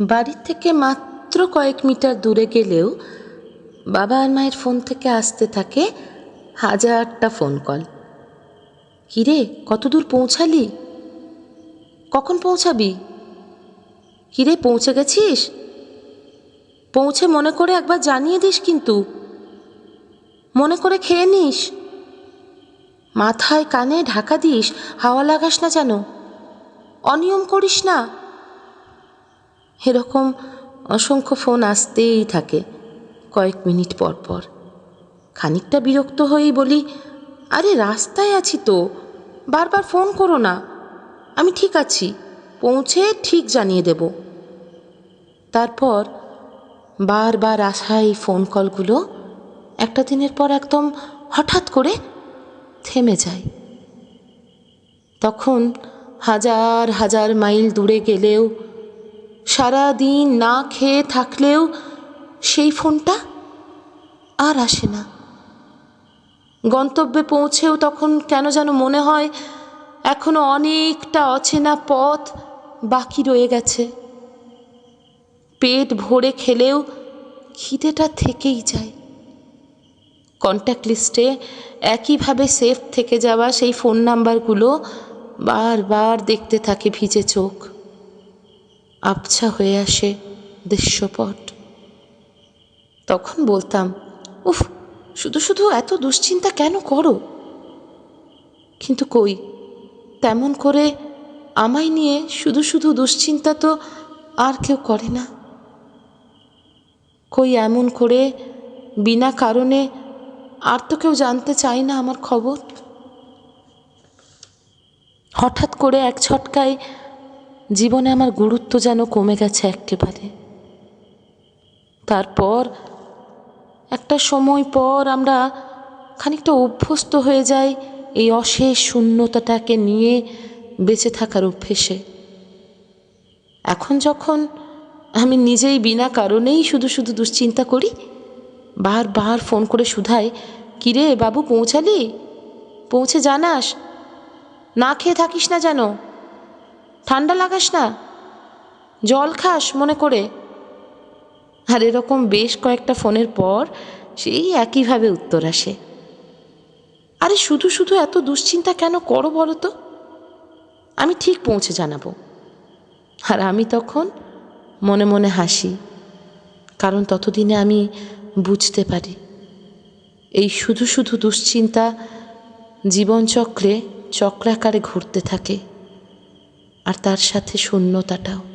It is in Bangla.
বাড়ির থেকে মাত্র কয়েক মিটার দূরে গেলেও বাবা আর মায়ের ফোন থেকে আসতে থাকে হাজারটা ফোন কল। কিরে কত দূর পৌঁছালি? কখন পৌঁছাবি? কিরে, পৌঁছে গেছিস? পৌঁছে মনে করে একবার জানিয়ে দিস কিন্তু। মনে করে খেয়ে নিস। মাথায় কানে ঢাকা দিস, হাওয়া লাগাস না যেন। অনিয়ম করিস না। এরকম অসংখ্য ফোন আসতেই থাকে কয়েক মিনিট পর পর। খানিকটা বিরক্ত হয়েই বলি, আরে, রাস্তায় আছি তো, বারবার ফোন করো না। আমি ঠিক আছি, পৌঁছে ঠিক জানিয়ে দেব। তারপর বারবার আসা এই ফোন কলগুলো একটা দিনের পর একদম হঠাৎ করে থেমে যায়। তখন হাজার হাজার মাইল দূরে গেলেও সারা দিন না খেয়ে থাকলেও সেই ফোনটা আর আসে না। গন্তব্যে পৌঁছেও তখন কেন যেন মনে হয় এখনও অনেকটা অচেনা পথ বাকি রয়ে গেছে। পেট ভরে খেলেও খিদেটা থেকেই যায়। কন্ট্যাক্ট লিস্টে একইভাবে সেফ থেকে যাওয়া সেই ফোন নাম্বারগুলো বারবার দেখতে থাকে ভিজে চোখ। আবছা হয়ে আসে দৃশ্যপট। তখন বলতাম, উফ, শুধু শুধু এত দুশ্চিন্তা কেন করো? কিন্তু কই, তেমন করে আমায় নিয়ে শুধু শুধু দুশ্চিন্তা তো আর কেউ করে না। কই এমন করে বিনা কারণে আর তো কেউ জানতে চায় না আমার খবর। হঠাৎ করে এক ছটকায় জীবনে আমার গুরুত্ব যেন কমে গেছে একেবারে তারপর, একটা সময় পর আমরা খানিকটা অভ্যস্ত হয়ে যাই এই অশেষ শূন্যতাটাকে নিয়ে বেঁচে থাকার অভ্যেসে। এখন যখন আমি নিজেই বিনা কারণেই শুধু শুধু দুশ্চিন্তা করি, বারবার ফোন করে শুধাই কিরে বাবু, পৌঁছালি? পৌঁছে জানাস? না খেয়ে থাকিস না যেন? ঠান্ডা লাগাস না? জল খাস মনে করে। আর এরকম বেশ কয়েকটা ফোনের পর সেই একইভাবে উত্তর আসে। আরে শুধু শুধু এত দুশ্চিন্তা কেন করো বলো তো? আমি ঠিক পৌঁছে জানাব। আর আমি তখন মনে মনে হাসি, কারণ ততদিনে আমি বুঝতে পারি। এই শুধু শুধু দুশ্চিন্তা জীবনচক্রে চক্রাকারে ঘুরতে থাকে। আর তার সাথে শূন্যতাটাও।